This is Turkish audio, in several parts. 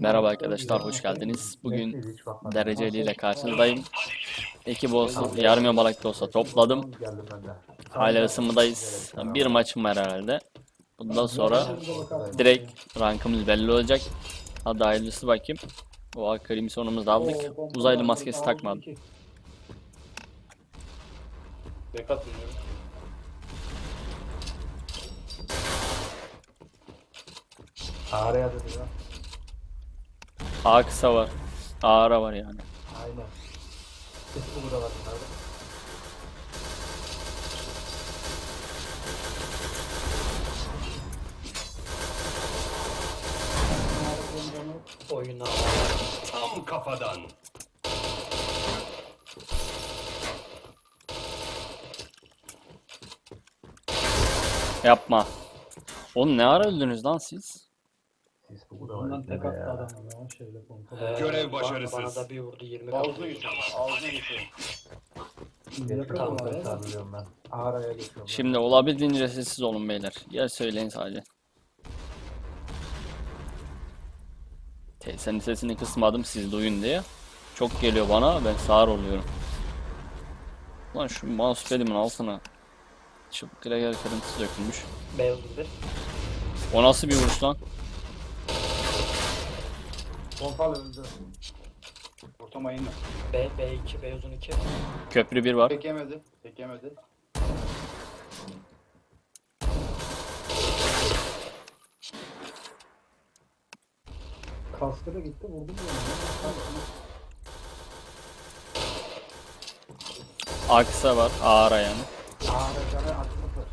Merhaba arkadaşlar, hoş geldiniz. Bugün dereceli ile karşınızdayım. Ekip olsun, yarım yamalak da olsa topladım. Hala ısınmadayız. Bir maçım var herhalde. Bundan sonra direkt rankımız belli olacak. Hadi hayırlısı bakayım. O Akarim'i sonumuzda aldık. Uzaylı maskesi takmadım. Oynuyorum. Ağrıya dedi ya. A kısa var. A ara var yani. Aynen. Sesi burada var bunlarda. Oyuna Tam kafadan. Yapma. Oğlum ne ara öldünüz lan siz? Burada var. Bundan tek attı adam ya şeyle kontrol. Ee, Görev başarısız. Bana da bir vurdu 20 Ağzına kaldı. geçiyor. Ağzına geçiyor. Yakın ben. Ağrıya geçiyorum. Şimdi olabildiğince sessiz olun beyler. Ya söyleyin sadece. Senin sesini kısmadım siz duyun diye. Çok geliyor bana ben sağır oluyorum. Lan şu mousepad'imin altına çubuk kraker kırıntısı dökülmüş. Beyaz bir. O nasıl bir vuruş lan? Pompalı öldü. Ortama inme. B, B2, B uzun 2. Köprü bir var. Tek yemedi. Tek yemedi. Kaskı da gitti vurdum ya. A kısa var. A ara yani. Ağrı canı atılıdır.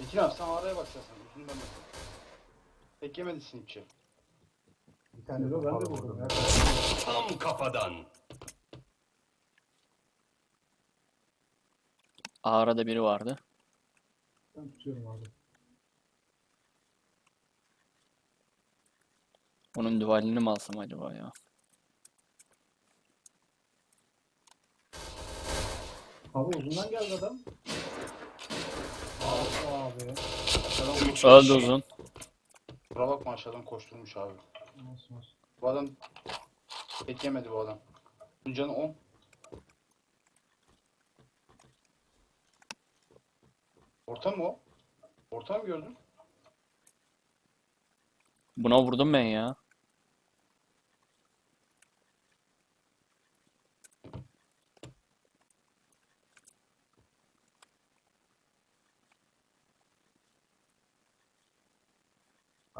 İkin abi sen araya bak sen. Yüzünden bak. Tek yemedi sinipçi. Bir tane Yo, ben de vurdum ya. Tam kafadan. A arada biri vardı. Ben tutuyorum abi. Onun duvalini mi alsam acaba ya? Abi uzundan geldi adam. Abi abi. Aşağıdan Öldü uzun. Bura bakma aşağıdan koşturmuş abi. Nasıl nasıl. Bu adam tek yemedi bu adam. Bunun canı 10. Orta mı o? Orta mı gördün? Buna vurdum ben ya.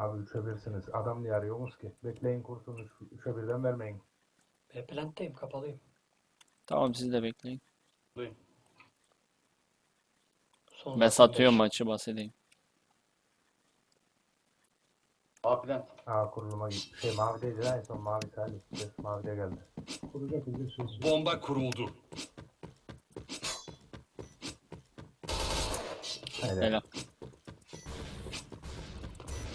Abi üçe birsiniz. Adam niye arıyorsunuz ki? Bekleyin kursun. Üç, üçe birden vermeyin. B planttayım, kapalıyım. Tamam siz de bekleyin. Buradayım. Son Ben satıyorum beş. maçı bahsedeyim. A plant. Aa kuruluma gitti. Şey mavideydi lan en son mavi salih. Ses mavide geldi. Kuracak kuracak söz. Bomba kuruldu. Haydi. Helal.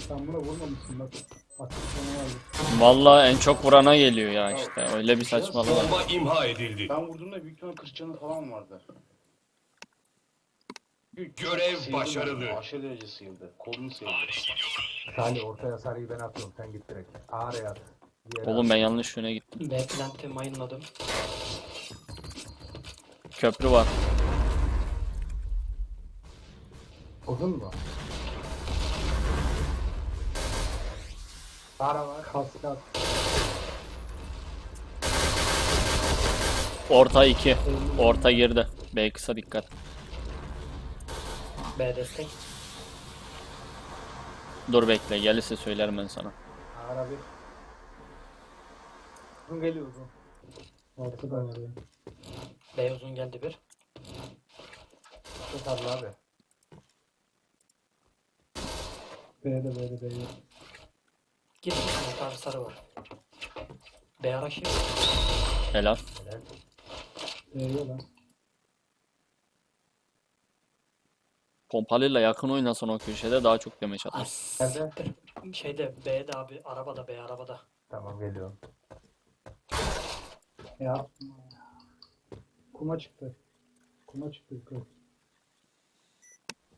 Sen buna vurmamışsın bak. Sana geldi. Vallahi en çok vurana geliyor ya işte. Öyle bir saçmalık. Bomba imha edildi. Ben vurduğumda büyük ihtimalle 40 canı falan vardı. Görev Sıyırdı başarılı. mı? Aşırı derece sıyırdı. Kolunu sıyırdı. Salih ortaya sarıyı ben atıyorum. Sen git direkt. Ağrıya at. Diğeri Oğlum ben yanlış yöne gittim. B planttayım, mayınladım. Köprü var. Uzun mu? Ara var. Kask at. Orta 2. Orta girdi. B kısa dikkat. B destek. Dur bekle. Gelirse söylerim ben sana. Ara bir. Uzun geliyor uzun. Var ya. B uzun geldi bir. Tut abla abi. B'de B'de B'de. Gir bir tane sarı var. B araşı. Helal. Helal. B'ye lan. Pompalıyla yakın oynasan o köşede daha çok demeç atar. Nerede? Şeyde B'de abi arabada B arabada. Tamam geliyorum. Ya. Kuma çıktı. Kuma çıktı yukarı.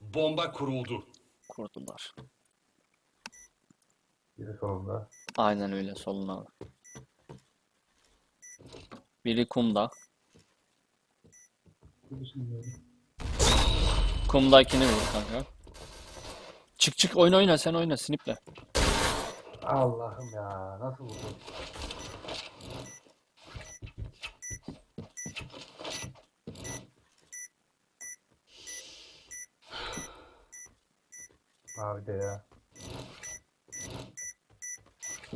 Bomba kuruldu. Kurdular. Biri solunda. Aynen öyle soluna. Biri kumda. Kumdakini vur kanka. Çık çık oyna oyna sen oyna sniple. Allah'ım ya nasıl vurdun? Abi de ya.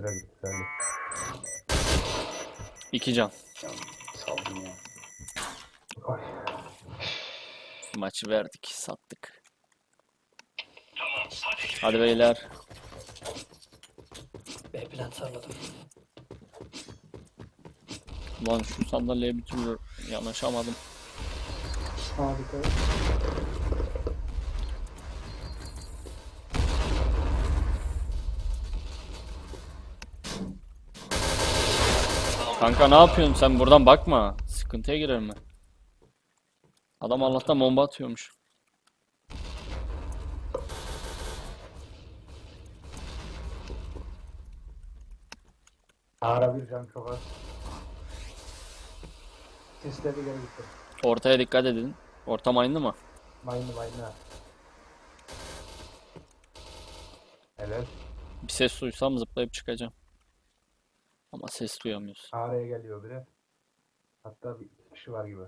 Süre gitti sen İki can. Saldım ya. Ay. Maçı verdik, sattık. Hadi beyler. B plan sarladım. Lan şu sandalyeye bir türlü yanaşamadım. Harika. Kanka ne yapıyorsun sen buradan bakma. Sıkıntıya girer mi? Adam Allah'tan bomba atıyormuş. Ağra bir can çok az. Sisleri geri gitti. Ortaya dikkat edin. Ortam aynı mı? Mayını mayını. Evet. Bir ses duysam zıplayıp çıkacağım. Ama ses duyamıyoruz. Ağrı'ya geliyor biri. Hatta bir kişi var gibi.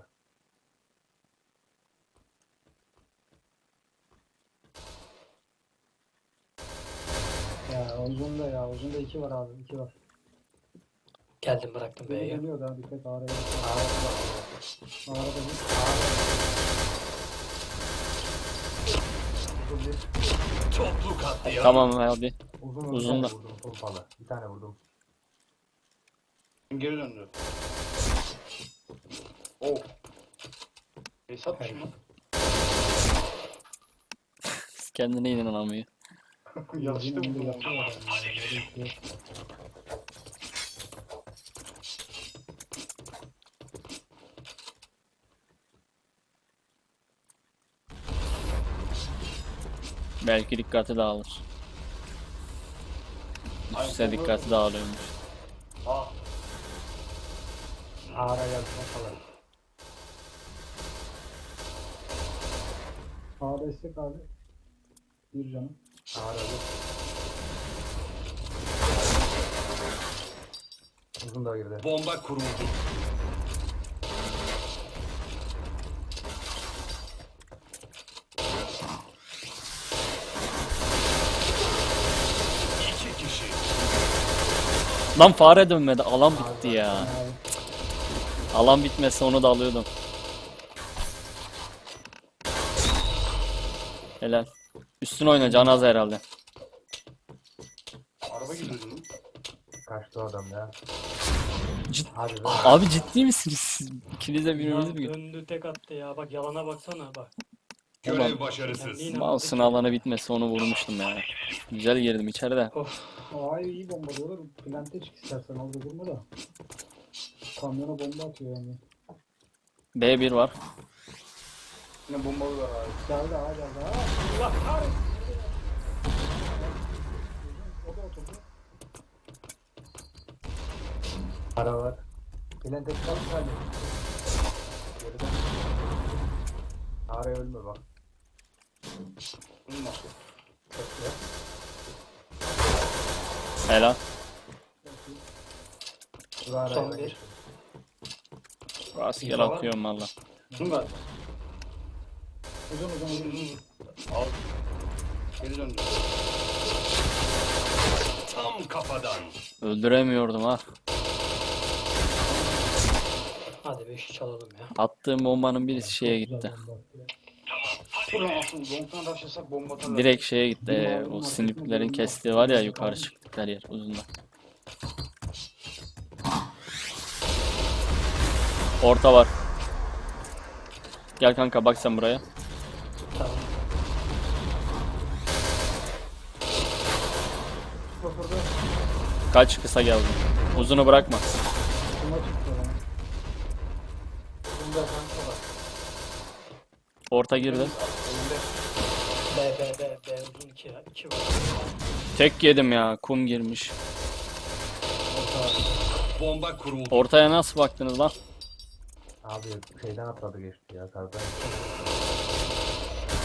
Ya uzunda ya. Uzunda iki var abi. iki var. Geldim bıraktım Biri dönüyor daha dikkat var. Ağrıda bir. Uzun bir. Toplu katliam. Tamam hadi. Uzun, Uzun da. vurdum pompalı. Bir tane vurdum. Geri döndü. Oh. Hesapmışım lan. Kendine inanamıyor. Yanlışlıkla Uzun vurdum. yapıyor adam ya. Böyle bir şey. Belki dikkati dağılır. Bomba- dikkati dağılıyormuş. Aa. Ağrı geldi pompalı. Ağrı destek abi. Bir canım. Ağrı bir. Uzun da girdi. Bomba kuruldu. Lan fare dönmedi. Alan bitti ya. Alan bitmese onu da alıyordum. Helal. Üstün oyna can az herhalde. Araba gidiyordu lan. Kaçtı adam ya. Cid- Hadi be. Abi ciddi misiniz? siz? İkiniz de birbirinizi mi? döndü tek attı ya. Bak yalana baksana bak. Görev Tamam. başarısız. Kendine- Mouse'un alanı bitmese onu vurmuştum ya. Güzel girdim içeride. Of. Ay iyi bomba diyorlar. Plante çık istersen orada durma da. Kamyona bomba atıyor yani. B1 var. Yine bombalı var abi. Geldi ha geldi ha. Allah kahretsin. O da oturdu. Ara var. Bilen tek kaldı sadece. Geriden. Ağrı ölme bak. Bununla. Bekle. Helal. Dur Ağrı'ya Son bir. Rastgele İnfo var. atıyorum valla. Uzun galiba. Uzun uzun uzun. uzun. Al. Geri döndü. Tam kafadan. Öldüremiyordum ha. Hadi bir işi çalalım ya. Attığım bombanın birisi şeye gitti. bomba atarlar. Direkt şeye gitti. O sniplerin kestiği var ya yukarı çıktıkları yer uzunda. Orta var. Gel kanka bak sen buraya. Tamam. Kaç kısa geldi. Uzunu bırakma. Orta girdi. Önünde. B B B B uzun 2 2 var. Tek yedim ya. Kum girmiş. Ortaya nasıl baktınız lan? Abi şeyden atladı geçti ya kardan.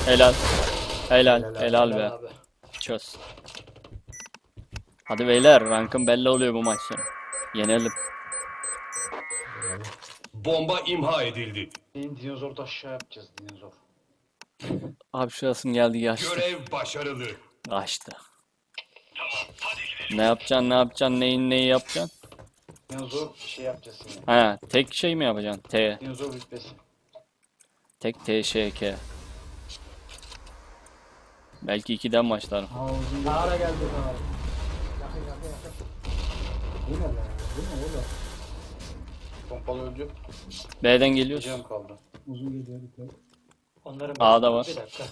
Helal. Helal. Helal. Helal be. Abi. Çöz. Hadi beyler. Rankın belli oluyor bu maç sonu. Yenelim. Bomba imha edildi. Benim dinozor da aşağı yapacağız dinozor. Abi şurasım geldi yaşlı. Görev başarılı. Kaçtı. Ne yapacaksın ne yapacaksın neyin neyi yapacaksın? Dinozor şey yapacağız şimdi. Ha tek şey mi yapacaksın? T. Dinozor rütbesi. Tek T, Ş, K. Belki ikiden başlarım. Ha uzun bir ara geldi daha. Yakın yakın yakın. Bu ne be? Bu ne oğlum? Pompalı öldü. B'den geliyoruz. Canım kaldı. Uzun geliyor dikkat. Onların A'da var. Bir dakika.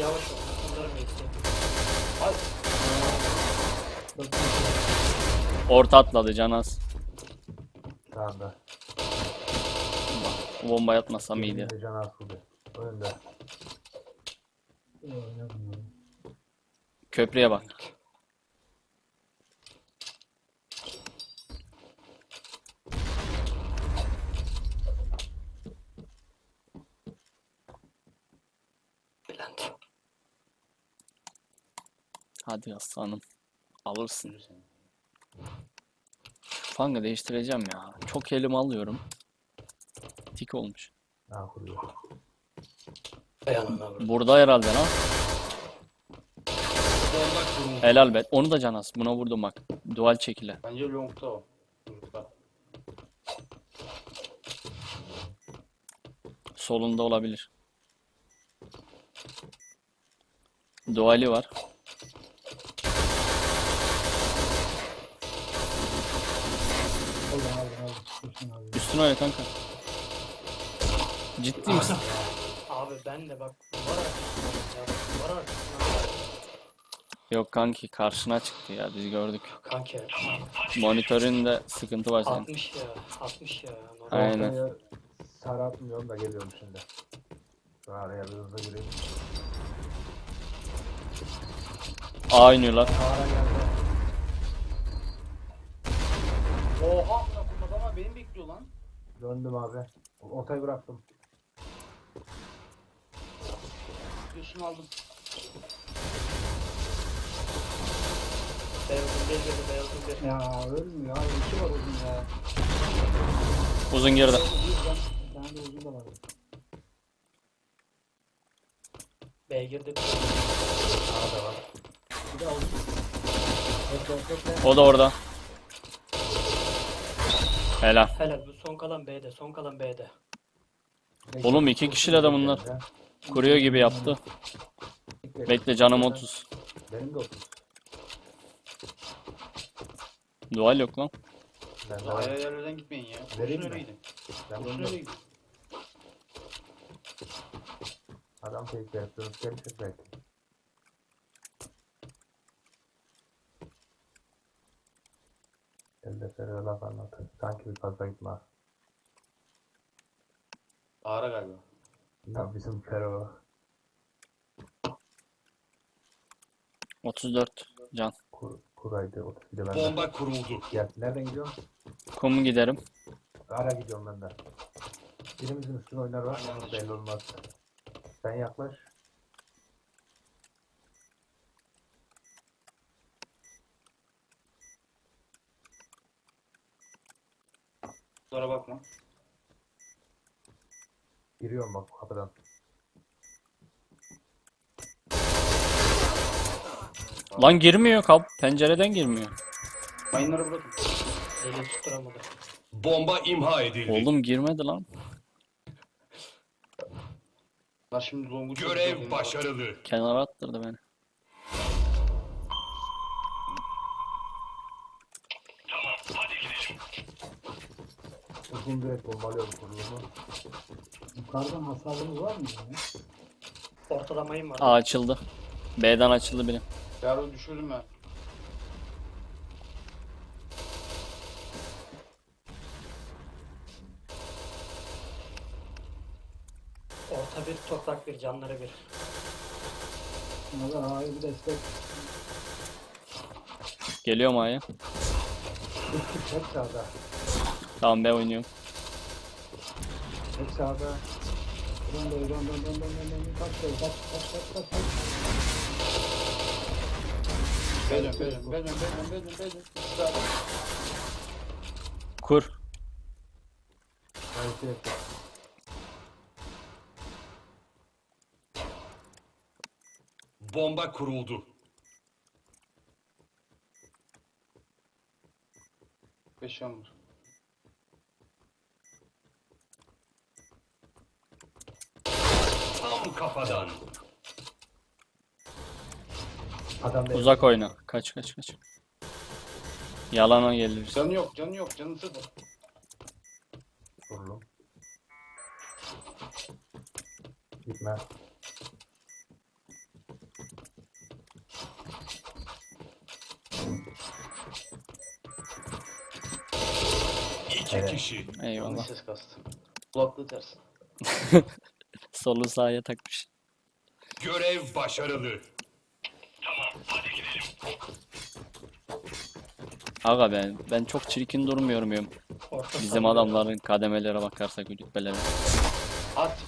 Yavaş ol. Onların mevzisi. Orta atladı Canaz. sağında. Bu bomba yatmasam iyiydi. Elinde can asıldı. Önünde. Köprüye bak. Hadi aslanım. Alırsın. Fanga değiştireceğim ya. Çok elim alıyorum. Tik olmuş. Kuruyor? Abi. Burada herhalde lan. Helal be. Onu da Canaz. Buna vurdum bak. Dual çekile. Bence longta o. Solunda olabilir. Duali var. Aldım aldım aldım. Üstüne öyle kanka. Ciddi misin? Abi ben de bak var arkasında. ya, Var arkasında. Yok kanki karşına çıktı ya biz gördük. Kanki Monitöründe sıkıntı var senin. 60 ya. 60 ya. normal. Aynen. Ortaya sarı atmıyorum da geliyorum şimdi. Şu araya bir hızlı gireyim. A oynuyorlar. Ara geldi. Oha amına koyayım adamlar beni bekliyor lan. Döndüm abi. Otayı bıraktım. Göğsünü aldım. Beyazın bir girdi beyazın bir. Ya ölmüyor abi. İki var uzun ya. Uzun girdi. Bir tane de uzun da var. B girdi. Arada var. Bir daha uzun. O da orada. Helal. Helal bu son kalan B'de. Son kalan B'de. Oğlum iki kişiler de bunlar. Kuruyor gibi yaptı. Bekle canım 30. Benim de 30. Dual yok lan. Ben de var. ayrı yerlerden gitmeyin ya. Vereyim Boşuna mi? öyle gidin. Ben Boşuna bunu öyle gidin. adam tek yapıyorum. Gelmişiz belki. Elde sarı laf anlatır. Sanki bir fazla gitme. ha. Ağra galiba. Ya bizim Fero 34 can. kur, kuraydı. 30 bir de bende. Bomba kuruldu. Gel. Nereden gidiyorsun? Kumu giderim. Ara gidiyorum ben de. Birimizin üstüne oynar var. Ben de Belli olmaz. Sen yaklaş. Sonra bakma. Giriyorum bak kapıdan. Lan girmiyor kap. Pencereden girmiyor. Mayınları bırakın. Deli tutturamadı. Bomba imha edildi. Oğlum girmedi lan. Lan şimdi longu Görev başarılı. Kenara attırdı beni. Uzun direkt bombalıyorum kurulumu. Yukarıdan hasarımız var mı yani? Ortalamayım var. A açıldı. B'den açıldı biri. Yarın düşürdüm ben. Orta bir toprak bir canları bir. Şuna da hayır bir destek. Geliyorum A'ya. Çık çık hep sağda. Tamam B oynuyorum. Hep sağda. Dön dön dön dön dön dön dön dön. Kaç kaç kaç kaç kaç kaç. Güzel. Kur. Ben şey. Bomba kuruldu. Beş yandır. Tam kafadan. Adam da Uzak oyna. Kaç kaç kaç. Yalana gelir. Canı yok canı yok canı sıfır. Vurulum. Gitme. İki Evet. kişi. Yanlış Eyvallah. ses kastı. Kulaklığı ters. Solu sahaya takmış. Görev başarılı. Aga ben ben çok çirkin durmuyor muyum? Orta Bizim adamların kademelere bakarsak rütbeleri. At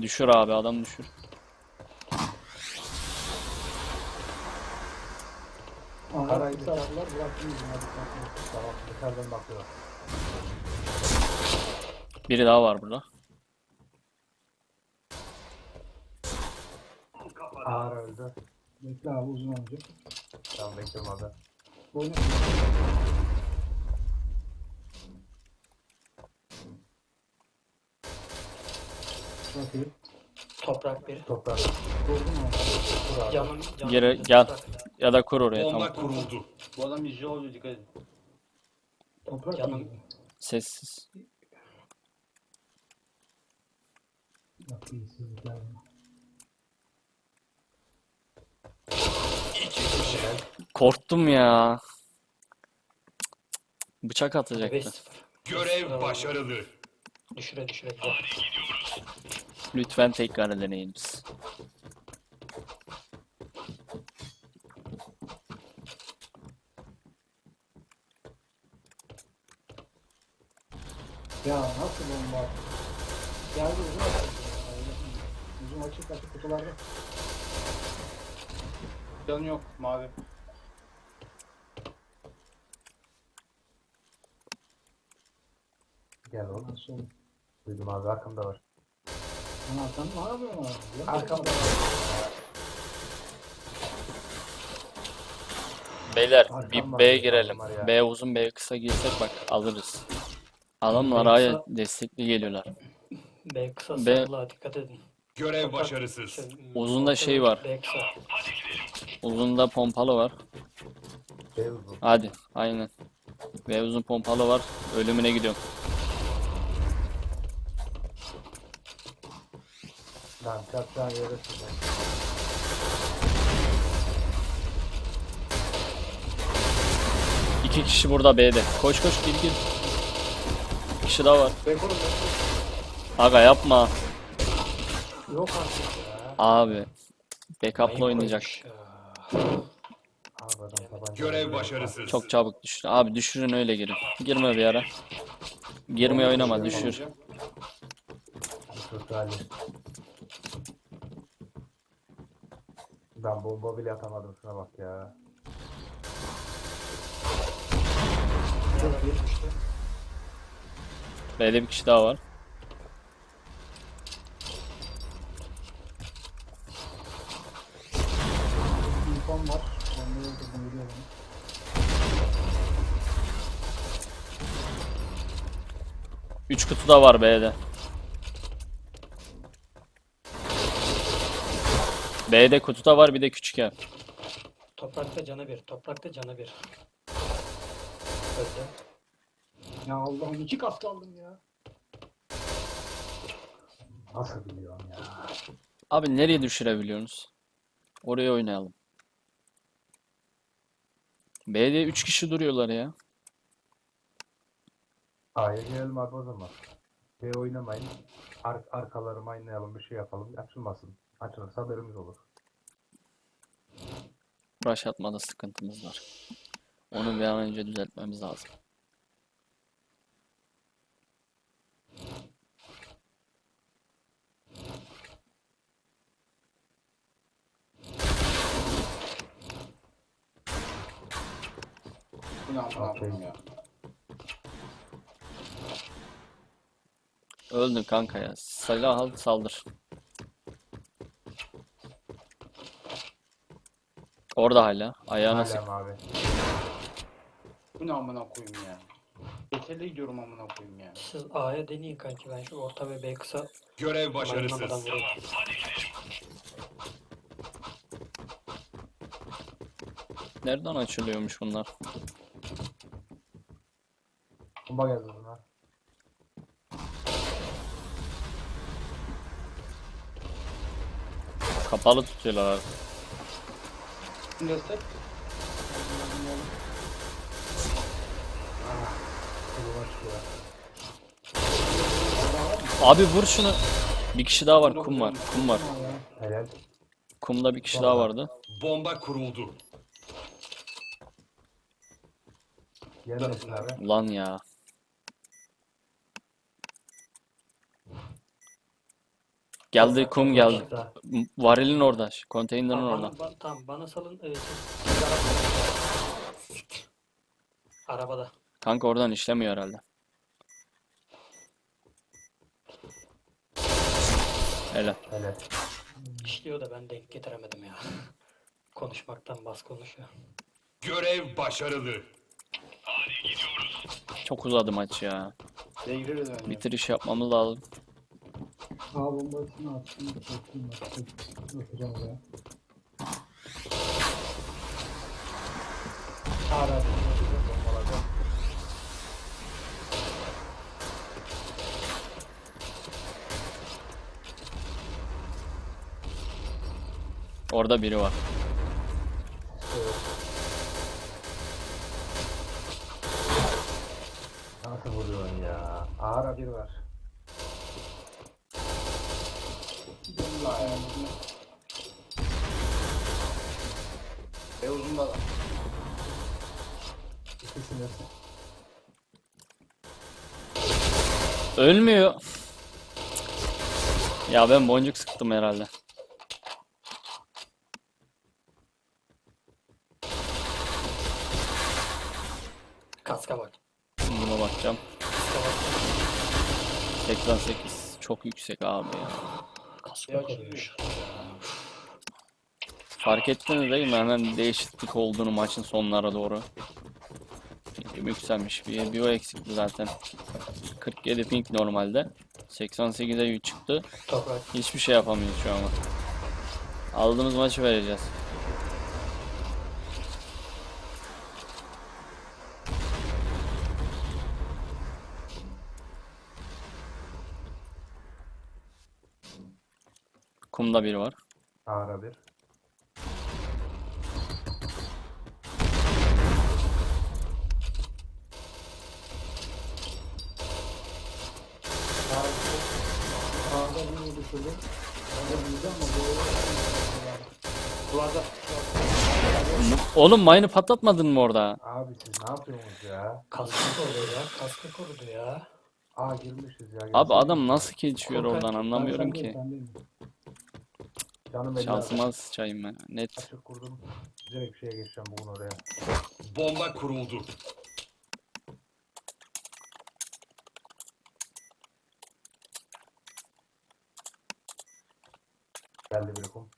Düşür abi adam düşür. Bıraktım yüzüne hadi kalkın. Tamam dışarıdan bakıyor. Biri daha var burada. Ağır öldü. Bekle abi uzun olacak. Tamam beklemedi. Oyna. Çok iyi. Toprak bir. Toprak. Vurdum abi. Vur abi. Gel. toprak. Ya da kur oraya Bomba tamam. kuruldu. Bu adam izci oluyor dikkat edin. Toprak Yanım- mıydı? Sessiz. Korktum ya. Bıçak 5-0. atacaktı. Görev başarılı. Düşüre düşüre gidelim. Lütfen tekrar deneyiniz. Ya nasıl bomba? Geldi uzun açık. Uzun açık açık kutularda. Canı yok mavi. Gel oğlum. Nasıl olur? Duydum abi arkamda var. Ne yapıyorsun abi? Ya, Arkamda var. Beyler bir arkam girelim. B uzun B kısa girsek bak alırız. Adamlar B A'ya destekli geliyorlar. B kısa B- sarılığa dikkat edin. Görev başarısız. şey, Uzunda şey var. B. Uzunda pompalı var. Uzun. Hadi aynen. B uzun pompalı var. Ölümüne gidiyorum. Lan çarpacağın yere. İki kişi burada B'de. Koş koş gir gir. Bir kişi daha var. Rekorum Aga yapma. Yok artık ya. Abi. Backup'la oynayacak. koymuş ya. Abi adam tabanca. Görev başarısız. Çok çabuk düşür. Abi düşürün öyle girin. Girme bir ara. Girme oynama düşür. Ali. Ben bomba bile atamadım şuna bak ya. Yana bir düştü. B'de bir kişi daha var. İnfom var. Üç kutu da var B'de. B'de kutu da var bir de küçük ev. Toprakta canı bir. Toprakta canı bir. Öldü. Ya Allah'ım iki kat kaldım ya. Nasıl biliyorum ya. Abi nereye düşürebiliyorsunuz? Oraya oynayalım. B'de 3 kişi duruyorlar ya. A'ya gelelim abi o zaman. B oynamayın. Ar arkaları oynayalım bir şey yapalım. Açılmasın. Açılırsa haberimiz olur. Rush atmada sıkıntımız var. Onu bir an önce düzeltmemiz lazım. Ya. Öldün kanka ya. Silah al saldır. Orada hala. Ayağına sık. Hala mı abi? Bu ne amına koyayım ya. Yeterli gidiyorum amına koyayım ya. Siz A'ya deneyin kanki ben şu orta ve B kısa Görev başarısız. vurayım. Nereden açılıyormuş bunlar? Bomba geldi buna. Kapalı tutuyorlar. Kim destek? Abi vur şunu. Bir kişi daha var. Kum var. Kum var. Helal. Kumda bir kişi daha vardı. Bomba kuruldu. Gelmesin abi. Ulan ya. Geldi kum geldi. M- Varilin orada. şu Konteynerin Tamam, orada. bana, ba- tamam bana salın. Siz- siz arabada. Arabada. Kanka oradan işlemiyor herhalde. Helal. Helal. İşliyor da ben denk getiremedim ya. Konuşmaktan bas konuşuyor. Görev başarılı. Çok uzadı maç ya. Gireriz bence. Bitiriş yapmamız lazım. A bombasını attım. Çektim bak. Bakacağım oraya. Hala bombalada. Orada biri var. Nasıl vuruyorsun ya? Ağır bir var. Allah ya. B uzunda da. İkisini Ölmüyor. Ya ben boncuk sıktım herhalde. Kaska bak. Buna bakacağım. Kaska bak. 88. Çok yüksek abi ya. Kaska koruyor. Fark ettiniz değil mi? Hemen değişiklik olduğunu maçın sonlara doğru. Yükselmiş. Bir, bir o eksikti zaten. 47 ping normalde. 88'e yük çıktı. Toprak. Hiçbir şey yapamıyoruz şu an. Aldığımız maçı vereceğiz. Kumda biri var. ağır bir. Ama bu. Oğlum mine'ı patlatmadın mı orada? Abi siz ne yapıyorsunuz ya? Kaska korudu ya. Kaska korudu ya. Aa girmişiz ya. Abi adam nasıl geçiyor Korkak. oradan anlamıyorum ki. Canım Şansıma sıçayım ben. Net. Açık kurdum. Direkt şeye geçeceğim bugün oraya. Bomba kuruldu. Geldi bir kum.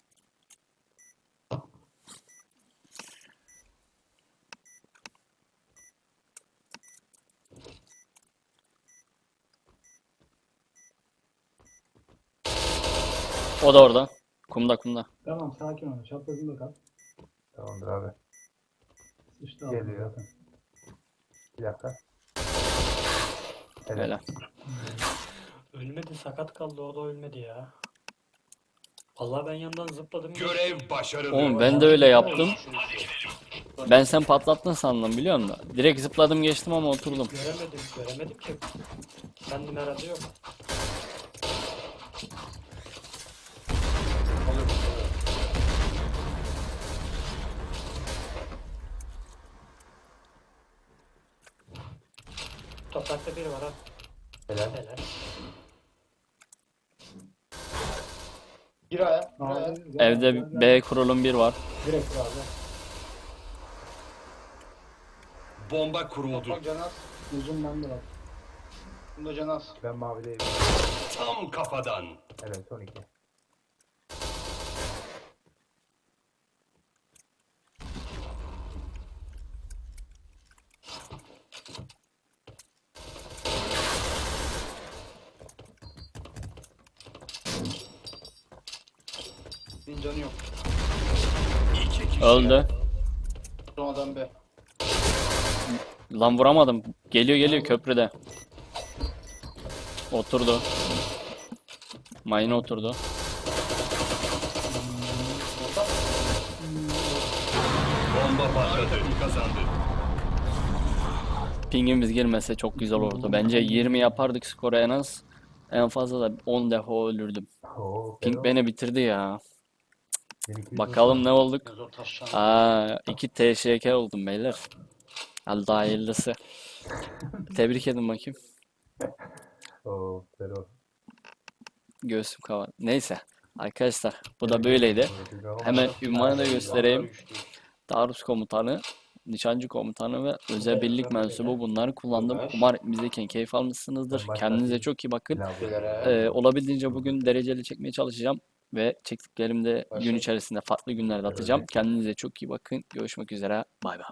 O da orada. Kumda kumda. Tamam sakin ol. Çaprazında kal. Tamamdır abi. Sıçtı Geliyor. zaten. Bir dakika. Helal. Helal. Ölmedi sakat kaldı o da ölmedi ya. Vallahi ben yandan zıpladım. Görev başarılı. Oğlum ben de öyle yaptım. Ben sen patlattın sandım biliyor musun? Direkt zıpladım geçtim ama oturdum. Göremedim, göremedim ki. Kendim herhalde yok. Toprakta biri var ha. Helal. Helal. Gir aya. Gir aya. Abi, Evde. B kurulum bir var. Direkt abi. Bomba kuruldu. Bak Canaz. Uzun bende bak. Bunda Canaz. Ben mavideyim. Tam kafadan. Evet son iki. Öldü. Son adam B. Lan vuramadım. Geliyor geliyor köprüde. Oturdu. Mayına oturdu. Bomba patladı. Kazandı. Pingimiz girmese çok güzel olurdu. Bence 20 yapardık skoru en az. En fazla da 10 defa ölürdüm. Ping beni bitirdi ya. 1200 Bakalım ne olduk. Aa, 2 TŞK oldum beyler. Hadi daha hayırlısı. Tebrik edin bakayım. Oo, Fero. Göğsüm kavar. Neyse. Arkadaşlar bu da böyleydi. Hemen ünvanı da göstereyim. Taarruz komutanı, nişancı komutanı ve özel birlik mensubu bunları kullandım. Umarım izlerken keyif almışsınızdır. Kendinize çok iyi bakın. Ee, olabildiğince bugün dereceli çekmeye çalışacağım ve çektiklerimi de gün içerisinde farklı günlerde atacağım. Kendinize çok iyi bakın. Görüşmek üzere. Bay bay.